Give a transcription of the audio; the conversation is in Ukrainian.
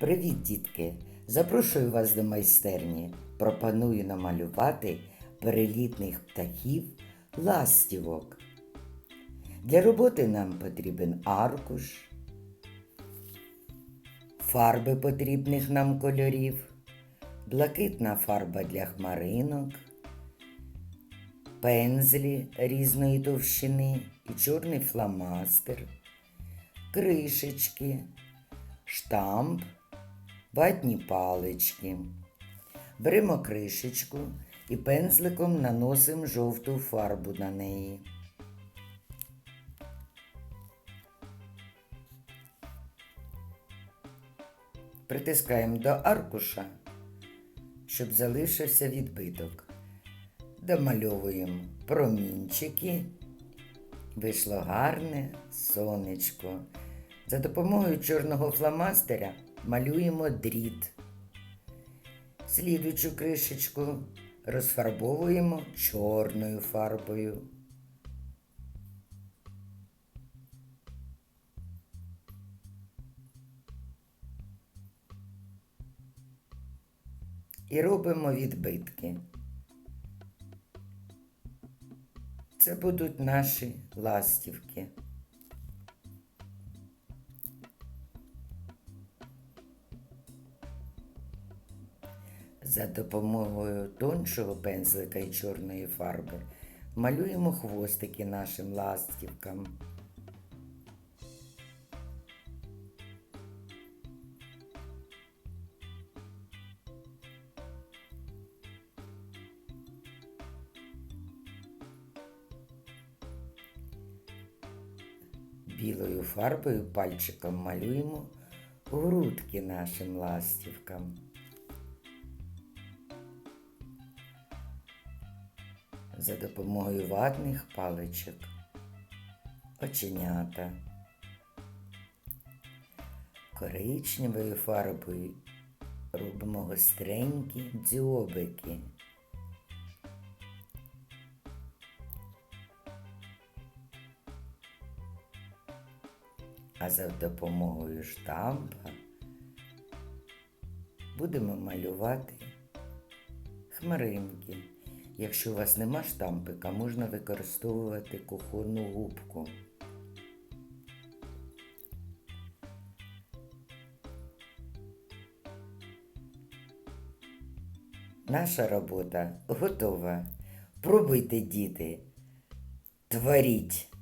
Привіт, дітки! Запрошую вас до майстерні. Пропоную намалювати перелітних птахів ластівок. Для роботи нам потрібен аркуш, фарби потрібних нам кольорів, блакитна фарба для хмаринок, пензлі різної товщини і чорний фломастер, кришечки, штамп, ватні палички. Беремо кришечку і пензликом наносимо жовту фарбу на неї. Притискаємо до аркуша, щоб залишився відбиток. Домальовуємо промінчики. Вийшло гарне сонечко. За допомогою чорного фломастера малюємо дріт. Слідуючу кришечку розфарбовуємо чорною фарбою. І робимо відбитки. Це будуть наші ластівки. За допомогою тоншого пензлика і чорної фарби малюємо хвостики нашим ластівкам. Білою фарбою пальчиком малюємо грудки нашим ластівкам. За допомогою ватних паличок, оченята, коричневою фарбою робимо гостренькі дзьобики. А за допомогою штампа будемо малювати хмаринки. Якщо у вас нема штампика, можна використовувати кухонну губку. Наша робота готова. Пробуйте, діти, творіть.